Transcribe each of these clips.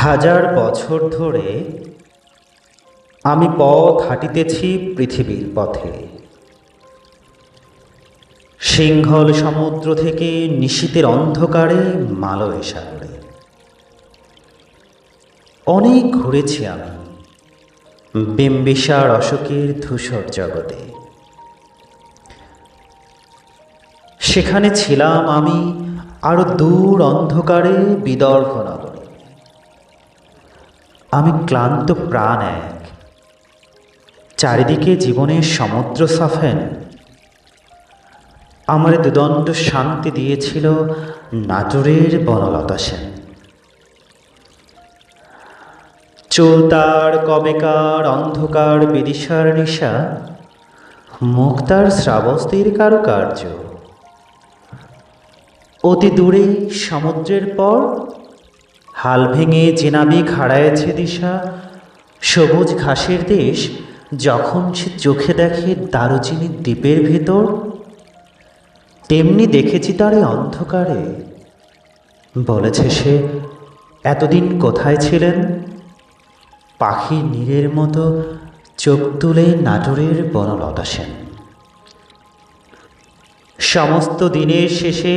হাজার বছর ধরে আমি পথ হাঁটিতেছি পৃথিবীর পথে। সিংহল সমুদ্র থেকে নিশীতের অন্ধকারে মালয় সাগরে অনেক ঘুরেছি আমি বিম্বিসার অশোকের ধূসর জগতে। সেখানে ছিলাম আমি আরও দূর অন্ধকারে বিদর্ভ নগরে। আমি ক্লান্ত প্রাণ এক। চারিদিকে জীবনের সমুদ্র সাফেন। আমার দুদণ্ড শান্তি দিয়েছিল নাটোরের বনলতা সেন। চুলতার কবেকার অন্ধকার, বিদিশার নিশা মুক্তার শ্রাবস্তির কারুকার্য। অতি দূরে সমুদ্রের পর হাল ভেঙে জেনাবি খাড়ায়েছে দিশা, সবুজ ঘাসের দেশ যখন সে চোখে দেখে দারুচিনির দ্বীপের ভেতর, তেমনি দেখেছি তারে অন্ধকারে। বলেছে সে, এতদিন কোথায় ছিলেন? পাখি নীরের মতো চোখ তুলে নাটোরের বনলতা সেন। সমস্ত দিনের শেষে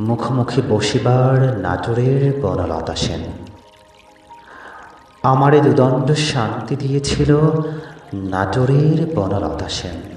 মুখোমুখি বসিবার নাটোরের বনলতা সেন। আমারে দুদণ্ড শান্তি দিয়েছিল নাটোরের বনলতা সেন।